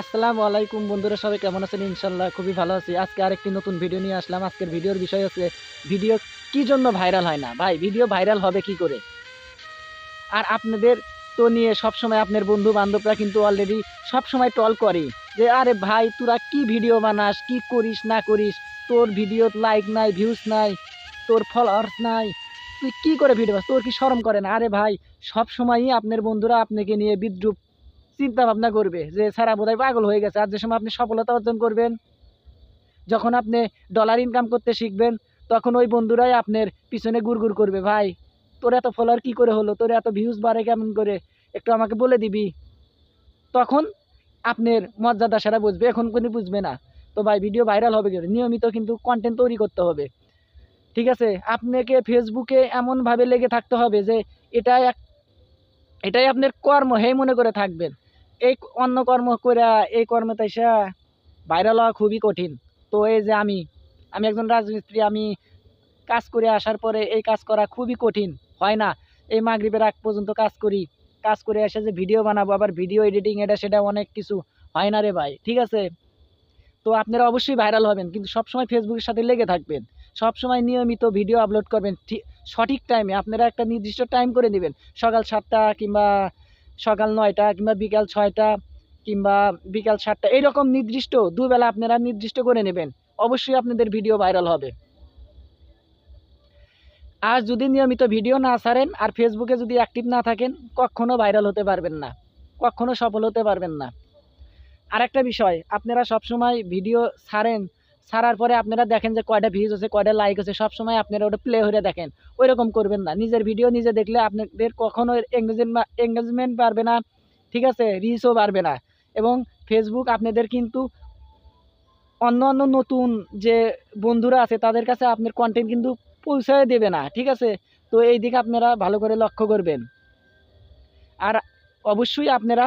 আসসালামু আলাইকুম বন্ধুরা, সবাই কেমন আছেন? ইনশাল্লাহ খুবই ভালো আছি। আজকে আরেকটি নতুন ভিডিও নিয়ে আসলাম। আজকের ভিডিওর বিষয় হচ্ছে, ভিডিও কি জন্য ভাইরাল হয় না? ভাই, ভিডিও ভাইরাল হবে কি করে? আর আপনাদের তো নিয়ে সবসময় আপনার বন্ধু বান্ধবরা কিন্তু অলরেডি সবসময় টল করে যে, আরে ভাই, তোরা কি ভিডিও বানাস? কি করিস, না করিস? তোর ভিডিও লাইক নাই ভিউজ নাই, তোর ফলোয়ার্স নাই, তুই কি করে ভিডিও তোর কি শরম করে না? আরে ভাই সব সময়ই আপনার বন্ধুরা আপনাকে নিয়ে বিদ্রুপ চিন্তা ভাবনা করবে যে সারা বোধহয় পাগল হয়ে গেছে। আর যে সময় আপনি সফলতা অর্জন করবেন, যখন আপনি ডলার ইনকাম করতে শিখবেন, তখন ওই বন্ধুরাই আপনার পিছনে গুড় করবে, ভাই, তোর এত ফলোয়ার কি করে হলো? তোর এত ভিউজ বাড়ে কেমন করে? একটু আমাকে বলে দিবি? তখন আপনার মর্যাদা সেরা বুঝবে, এখন কিন্তু বুঝবে না। তো ভাই ভিডিও ভাইরাল হবে কি নিয়মিত কিন্তু কন্টেন্ট তৈরি করতে হবে। ঠিক আছে? আপনাকে ফেসবুকে এমনভাবে লেগে থাকতে হবে যে, এটাই এক, এটাই আপনার কর্ম হে মনে করে থাকবেন। এই অন্য কর্ম করে এই কর্মে তাইসা ভাইরাল হওয়া খুবই কঠিন। তো এই যে আমি আমি একজন রাজমিস্ত্রি, আমি কাজ করে আসার পরে এই কাজ করা খুবই কঠিন, হয় না? এই মাগরিবের আগ পর্যন্ত কাজ করি, কাজ করে এসে যে ভিডিও বানাবো, আবার ভিডিও এডিটিং এটা সেটা অনেক কিছু, হয় না রে ভাই? ঠিক আছে? তো আপনারা অবশ্যই ভাইরাল হবেন, কিন্তু সবসময় ফেসবুকের সাথে লেগে থাকবেন। সবসময় নিয়মিত ভিডিও আপলোড করবেন, ঠিক, সঠিক টাইমে আপনারা একটা নির্দিষ্ট টাইম করে নেবেন সকাল সাতটা কিংবা সকাল নয়টা কিংবা বিকাল ছয়টা কিংবা বিকাল সাতটা, এইরকম নির্দিষ্ট দুবেলা আপনারা নির্দিষ্ট করে নেবেন। অবশ্যই আপনাদের ভিডিও ভাইরাল হবে। আর যদি নিয়মিত ভিডিও না ছাড়েন আর ফেসবুকে যদি অ্যাক্টিভ না থাকেন, কখনো ভাইরাল হতে পারবেন না। কখনো সফল হতে পারবেন না। আর একটা বিষয়, আপনারা সবসময় ভিডিও ছাড়েন ছাড়ার পরে আপনারা দেখেন যে কয়টা ভিউজ আছে, কয়টা লাইক আছে, সবসময় আপনারা ওটা প্লে হয়ে দেখেন। ওই রকম করবেন না। নিজের ভিডিও নিজে দেখলে আপনাদের কখনো এঙ্গেজমেন্ট এঙ্গেজমেন্ট বাড়বে না, ঠিক আছে? রিচও বাড়বে না। এবং ফেসবুক আপনাদের কিন্তু অন্য অন্য নতুন যে বন্ধুরা আছে, তাদের কাছে আপনার কন্টেন্ট কিন্তু পৌঁছায় দেবে না, ঠিক আছে? তো এই দিকে আপনারা ভালো করে লক্ষ্য করবেন। আর অবশ্যই আপনারা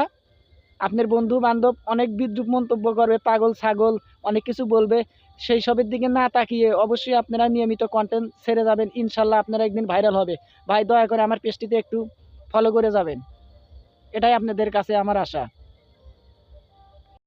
আপনার বন্ধু বান্ধব অনেক বিদ্রুপ মন্তব্য করবে, পাগল, ছাগল, অনেক কিছু বলবে। সেই সবের দিকে না তাকিয়ে অবশ্যই আপনারা নিয়মিত কন্টেন্ট ছেড়ে যাবেন। ইনশাল্লাহ আপনারা একদিন ভাইরাল হবে। ভাই, দয়া করে আমার পেজটিতে একটু ফলো করে যাবেন। এটাই আপনাদের কাছে আমার আশা।